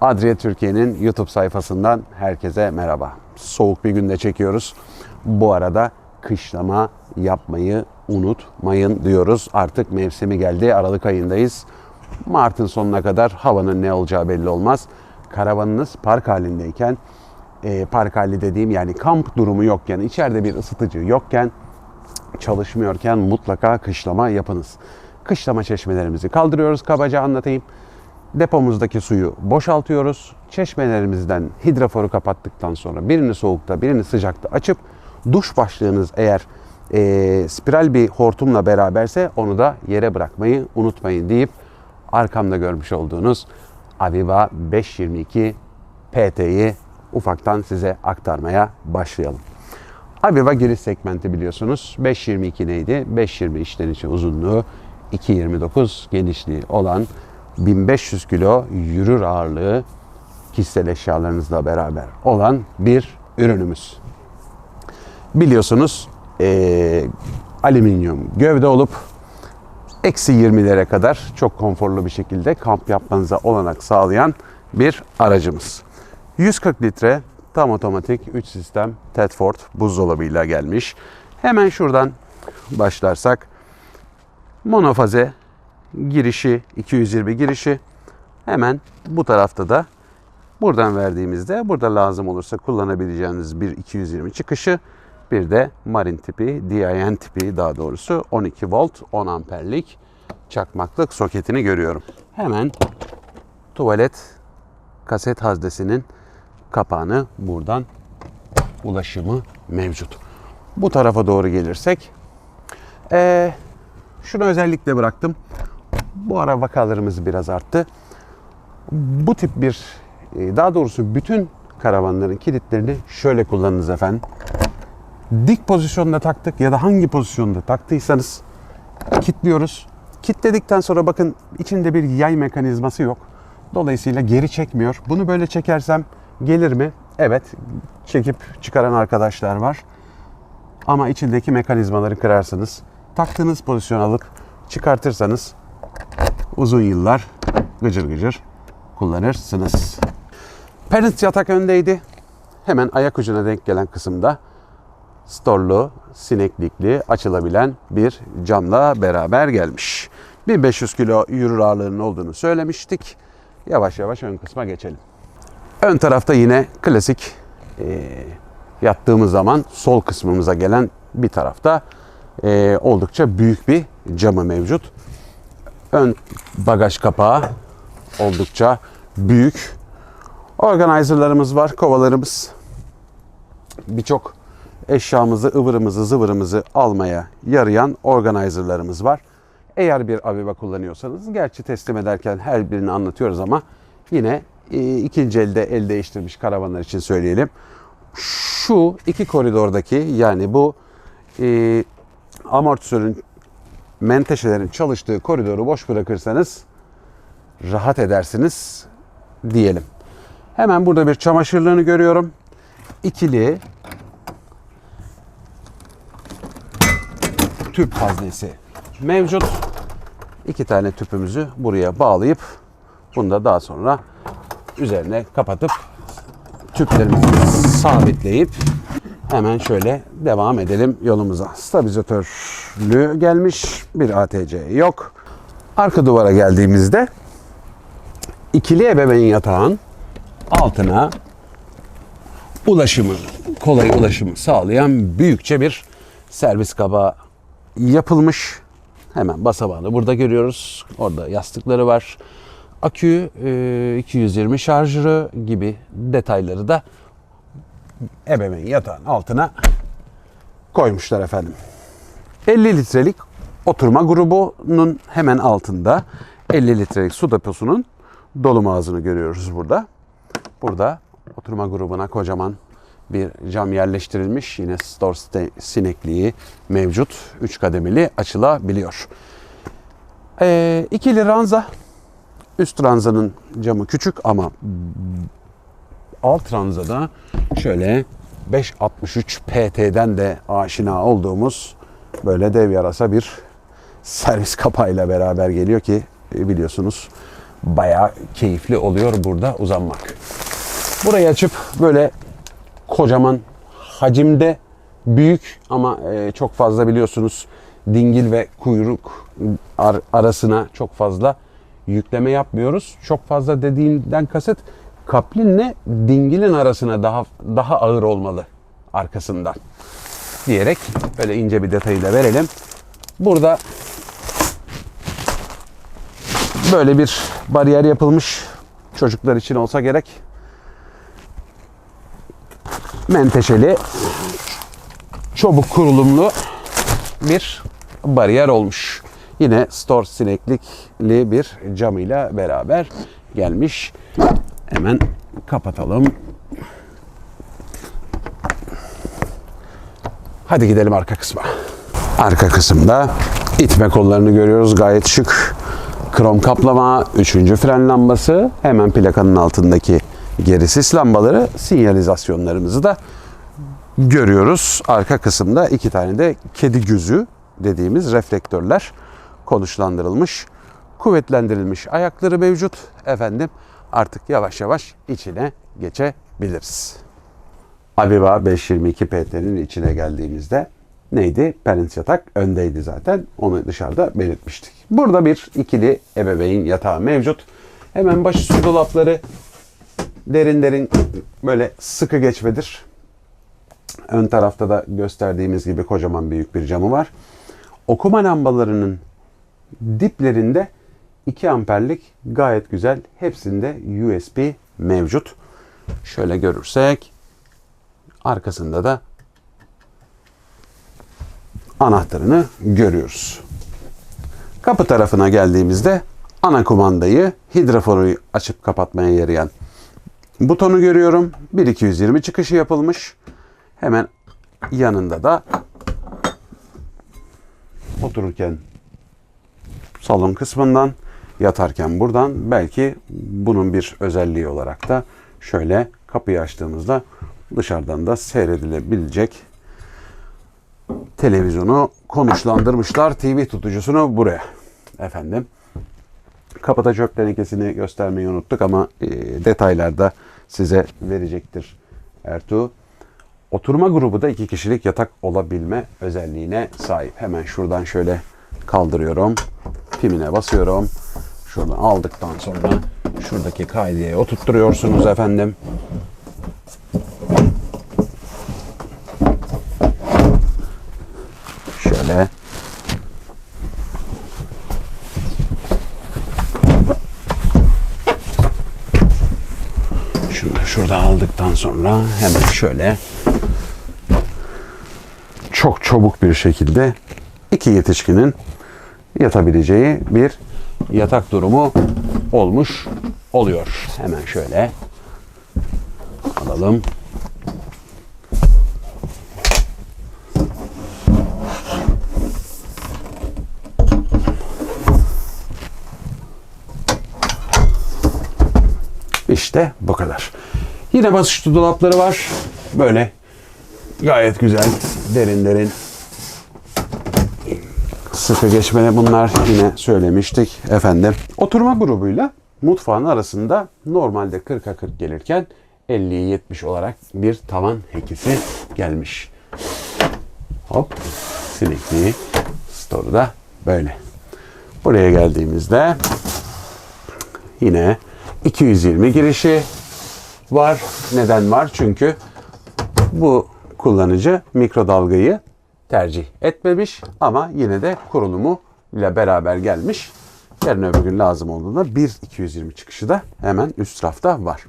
Adria Türkiye'nin YouTube sayfasından herkese merhaba. Soğuk bir günde çekiyoruz. Bu arada kışlama yapmayı unutmayın diyoruz. Artık mevsimi geldi. Aralık ayındayız. Mart'ın sonuna kadar havanın ne olacağı belli olmaz. Karavanınız park halindeyken, e, park hali dediğim yani kamp durumu yokken, içeride bir ısıtıcı yokken çalışmıyorken mutlaka kışlama yapınız. Kışlama çeşmelerimizi kaldırıyoruz kabaca anlatayım. Depomuzdaki suyu boşaltıyoruz. Çeşmelerimizden hidroforu kapattıktan sonra birini soğukta birini sıcakta açıp duş başlığınız eğer e, spiral bir hortumla beraberse onu da yere bırakmayı unutmayın deyip arkamda görmüş olduğunuz Aviva 522 PT'yi ufaktan size aktarmaya başlayalım. Aviva giriş segmenti biliyorsunuz. 5.22 neydi? 5.20 içten içe uzunluğu, 2.29 genişliği olan 1500 kilo yürür ağırlığı kişisel eşyalarınızla beraber olan bir ürünümüz. Biliyorsunuz eee, alüminyum gövde olup eksi 20'lere kadar çok konforlu bir şekilde kamp yapmanıza olanak sağlayan bir aracımız. 140 litre tam otomatik 3 sistem Tedford buzdolabıyla gelmiş. Hemen şuradan başlarsak monofaze girişi 220 girişi hemen bu tarafta da buradan verdiğimizde burada lazım olursa kullanabileceğiniz bir 220 çıkışı bir de marin tipi, DIN tipi daha doğrusu 12 volt 10 amperlik çakmaklık soketini görüyorum. Hemen tuvalet kaset haznesinin kapağını buradan ulaşımı mevcut. Bu tarafa doğru gelirsek ee, şunu özellikle bıraktım. Bu ara vakalarımız biraz arttı. Bu tip bir e, daha doğrusu bütün karavanların kilitlerini şöyle kullanınız efendim. Dik pozisyonda taktık ya da hangi pozisyonda taktıysanız kilitliyoruz. Kilitledikten sonra bakın içinde bir yay mekanizması yok. Dolayısıyla geri çekmiyor. Bunu böyle çekersem gelir mi? Evet. Çekip çıkaran arkadaşlar var. Ama içindeki mekanizmaları kırarsınız. Taktığınız pozisyon alıp çıkartırsanız uzun yıllar gıcır gıcır kullanırsınız. Parent yatak öndeydi. Hemen ayak ucuna denk gelen kısımda storlu, sineklikli, açılabilen bir camla beraber gelmiş. 1500 kilo yürür ağırlığının olduğunu söylemiştik. Yavaş yavaş ön kısma geçelim. Ön tarafta yine klasik e, yattığımız zaman sol kısmımıza gelen bir tarafta e, oldukça büyük bir camı mevcut. Ön bagaj kapağı oldukça büyük. Organizerlarımız var, kovalarımız. Birçok eşyamızı, ıvırımızı, zıvırımızı almaya yarayan organizerlarımız var. Eğer bir Aviva kullanıyorsanız, gerçi teslim ederken her birini anlatıyoruz ama yine e, ikinci elde el değiştirmiş karavanlar için söyleyelim. Şu iki koridordaki yani bu e, amortisörün menteşelerin çalıştığı koridoru boş bırakırsanız rahat edersiniz diyelim. Hemen burada bir çamaşırlığını görüyorum. İkili tüp haznesi mevcut. İki tane tüpümüzü buraya bağlayıp bunu da daha sonra üzerine kapatıp tüplerimizi sabitleyip hemen şöyle devam edelim yolumuza. Stabilizatörlü gelmiş. Bir ATC yok. Arka duvara geldiğimizde ikili ebeveyn yatağın altına ulaşımı, kolay ulaşımı sağlayan büyükçe bir servis kabağı yapılmış. Hemen basabağını burada görüyoruz. Orada yastıkları var. Akü, e, 220 şarjörü gibi detayları da ebeveyn yatağın altına koymuşlar efendim. 50 litrelik oturma grubunun hemen altında 50 litrelik su deposunun dolum ağzını görüyoruz burada. Burada oturma grubuna kocaman bir cam yerleştirilmiş. Yine store sinekliği mevcut. 3 kademeli açılabiliyor. Ee, ikili ranza. Üst ranzanın camı küçük ama alt ranzada şöyle 563 PT'den de aşina olduğumuz böyle dev yarasa bir servis kapağıyla beraber geliyor ki e, biliyorsunuz bayağı keyifli oluyor burada uzanmak. Burayı açıp böyle kocaman hacimde büyük ama e, çok fazla biliyorsunuz dingil ve kuyruk ar- arasına çok fazla yükleme yapmıyoruz. Çok fazla dediğimden kasıt kaplinle dingilin arasına daha daha ağır olmalı arkasından diyerek böyle ince bir detayı da verelim. Burada böyle bir bariyer yapılmış çocuklar için olsa gerek. Menteşeli çabuk kurulumlu bir bariyer olmuş. Yine store sineklikli bir camıyla beraber gelmiş. Hemen kapatalım. Hadi gidelim arka kısma. Arka kısımda itme kollarını görüyoruz. Gayet şık. Krom kaplama, üçüncü fren lambası, hemen plakanın altındaki geri sis lambaları, sinyalizasyonlarımızı da görüyoruz. Arka kısımda iki tane de kedi gözü dediğimiz reflektörler konuşlandırılmış, kuvvetlendirilmiş ayakları mevcut. Efendim artık yavaş yavaş içine geçebiliriz. Aviva 522 PT'nin içine geldiğimizde neydi? Parents yatak öndeydi zaten. Onu dışarıda belirtmiştik. Burada bir ikili ebeveyn yatağı mevcut. Hemen başı su dolapları derin derin böyle sıkı geçmedir. Ön tarafta da gösterdiğimiz gibi kocaman büyük bir camı var. Okuma lambalarının diplerinde 2 amperlik gayet güzel. Hepsinde USB mevcut. Şöyle görürsek arkasında da anahtarını görüyoruz. Kapı tarafına geldiğimizde ana kumandayı hidrofonu açıp kapatmaya yarayan butonu görüyorum. 1220 çıkışı yapılmış. Hemen yanında da otururken salon kısmından yatarken buradan belki bunun bir özelliği olarak da şöyle kapıyı açtığımızda dışarıdan da seyredilebilecek televizyonu konuşlandırmışlar. TV tutucusunu buraya. Efendim. Kapıda çöp tenekesini göstermeyi unuttuk ama e, detaylarda size verecektir Ertuğ. Oturma grubu da iki kişilik yatak olabilme özelliğine sahip. Hemen şuradan şöyle kaldırıyorum. Pimine basıyorum. Şuradan aldıktan sonra şuradaki kaideye oturtturuyorsunuz efendim. Şöyle. Şunu da şurada aldıktan sonra hemen şöyle çok çabuk bir şekilde iki yetişkinin yatabileceği bir yatak durumu olmuş oluyor. Hemen şöyle alalım. İşte bu kadar. Yine basınçlı dolapları var. Böyle gayet güzel, derin derin sıkı geçmeli bunlar yine söylemiştik efendim. Oturma grubuyla mutfağın arasında normalde 40'a 40 gelirken 50'ye 70 olarak bir tavan hekisi gelmiş. Hop sinekliği store'u da böyle. Buraya geldiğimizde yine 220 girişi var. Neden var? Çünkü bu kullanıcı mikrodalgayı tercih etmemiş ama yine de kurulumu ile beraber gelmiş. Yarın öbür gün lazım olduğunda bir 220 çıkışı da hemen üst rafta var.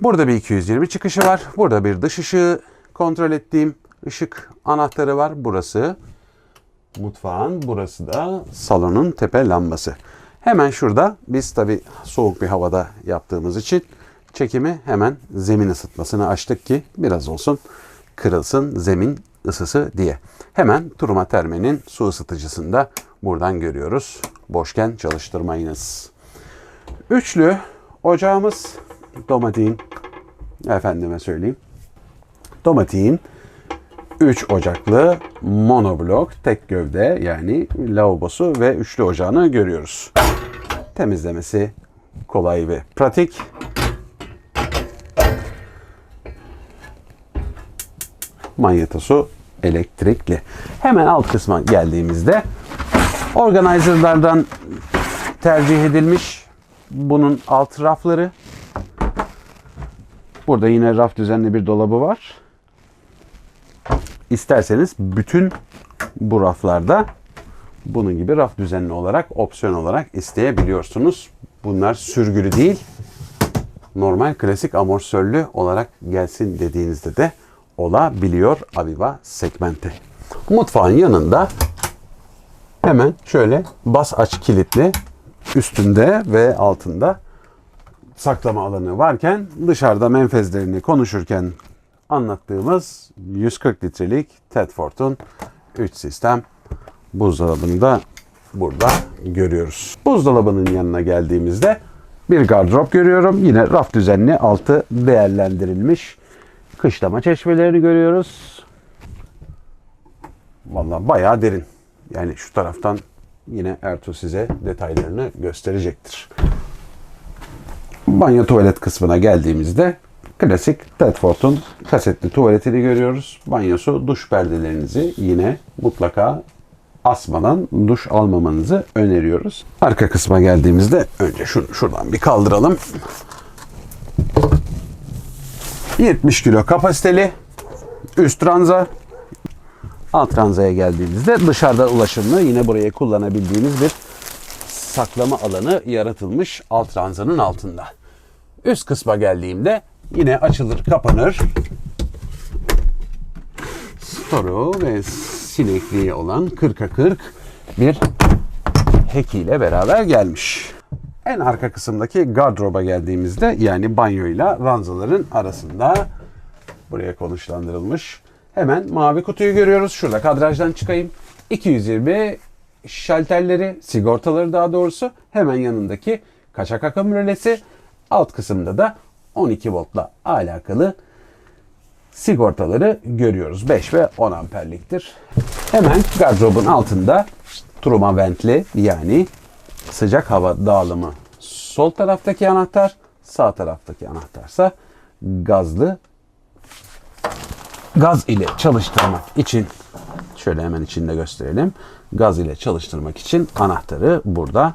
Burada bir 220 çıkışı var. Burada bir dış ışığı kontrol ettiğim ışık anahtarı var. Burası mutfağın, burası da salonun tepe lambası. Hemen şurada biz tabi soğuk bir havada yaptığımız için çekimi hemen zemin ısıtmasını açtık ki biraz olsun kırılsın zemin ısısı diye. Hemen Turma Terme'nin su ısıtıcısını da buradan görüyoruz. Boşken çalıştırmayınız. Üçlü ocağımız Domatik'in efendime söyleyeyim. Domatik'in 3 ocaklı monoblok tek gövde yani lavabosu ve üçlü ocağını görüyoruz. Temizlemesi kolay ve pratik. Manyetosu elektrikli. Hemen alt kısma geldiğimizde organizerlardan tercih edilmiş bunun alt rafları. Burada yine raf düzenli bir dolabı var. İsterseniz bütün bu raflarda bunun gibi raf düzenli olarak opsiyon olarak isteyebiliyorsunuz. Bunlar sürgülü değil. Normal klasik amortisörlü olarak gelsin dediğinizde de olabiliyor Aviva segmenti. Mutfağın yanında hemen şöyle bas aç kilitli üstünde ve altında saklama alanı varken dışarıda menfezlerini konuşurken anlattığımız 140 litrelik Tedford'un 3 sistem buzdolabını da burada görüyoruz. Buzdolabının yanına geldiğimizde bir gardırop görüyorum. Yine raf düzenli altı değerlendirilmiş. Kışlama çeşmelerini görüyoruz. Vallahi bayağı derin. Yani şu taraftan yine Ertuğ size detaylarını gösterecektir. Banyo tuvalet kısmına geldiğimizde klasik Tedford'un kasetli tuvaletini görüyoruz. Banyosu duş perdelerinizi yine mutlaka asmadan duş almamanızı öneriyoruz. Arka kısma geldiğimizde önce şunu şuradan bir kaldıralım. 70 kilo kapasiteli üst ranza alt ranzaya geldiğimizde dışarıda ulaşımlı yine buraya kullanabildiğiniz bir saklama alanı yaratılmış alt ranzanın altında. Üst kısma geldiğimde yine açılır kapanır storu ve sinekliği olan 40'a 40 bir hekiyle beraber gelmiş. En arka kısımdaki gardıroba geldiğimizde yani banyoyla ranzaların arasında buraya konuşlandırılmış. Hemen mavi kutuyu görüyoruz. Şurada kadrajdan çıkayım. 220 şalterleri, sigortaları daha doğrusu hemen yanındaki kaçak akım rölesi. Alt kısımda da 12 voltla alakalı sigortaları görüyoruz. 5 ve 10 amperliktir. Hemen gardırobun altında turuma ventli yani sıcak hava dağılımı sol taraftaki anahtar, sağ taraftaki anahtarsa gazlı gaz ile çalıştırmak için şöyle hemen içinde gösterelim. Gaz ile çalıştırmak için anahtarı burada.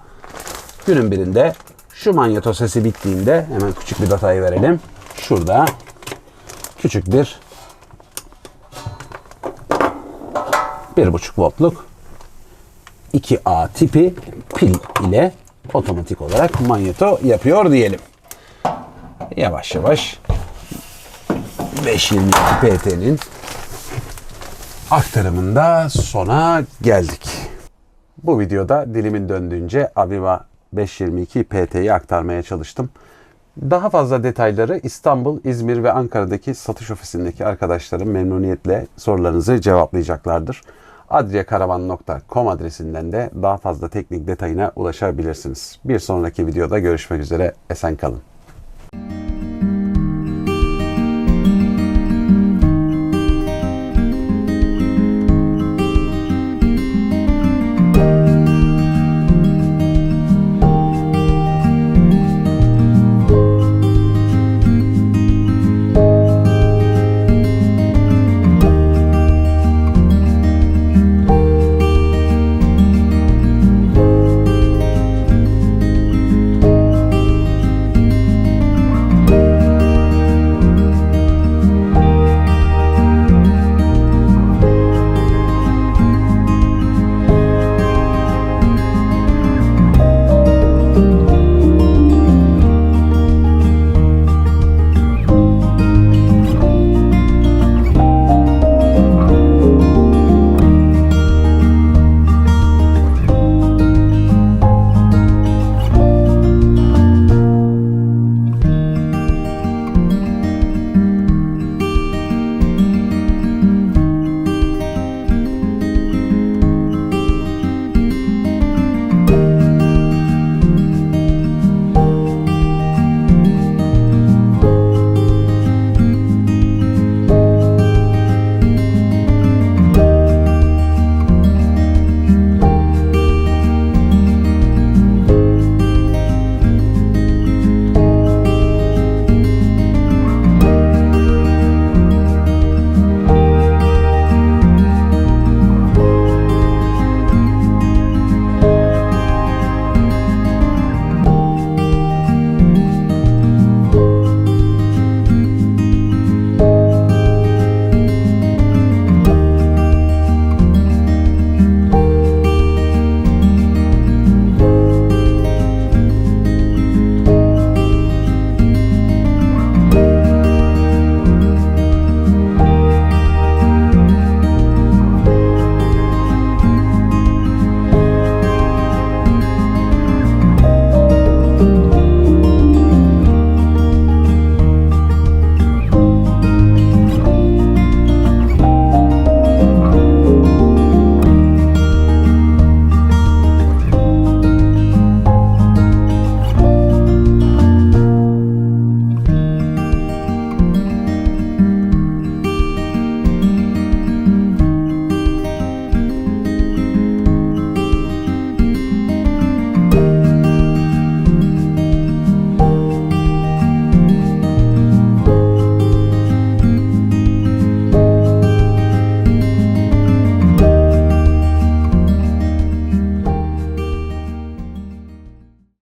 Günün birinde şu manyeto sesi bittiğinde hemen küçük bir detay verelim. Şurada küçük bir bir buçuk voltluk 2A tipi pil ile otomatik olarak manyeto yapıyor diyelim. Yavaş yavaş 522 PT'nin aktarımında sona geldik. Bu videoda dilimin döndüğünce Aviva 522 PT'yi aktarmaya çalıştım. Daha fazla detayları İstanbul, İzmir ve Ankara'daki satış ofisindeki arkadaşlarım memnuniyetle sorularınızı cevaplayacaklardır. adriyakaravan.com adresinden de daha fazla teknik detayına ulaşabilirsiniz. Bir sonraki videoda görüşmek üzere. Esen kalın.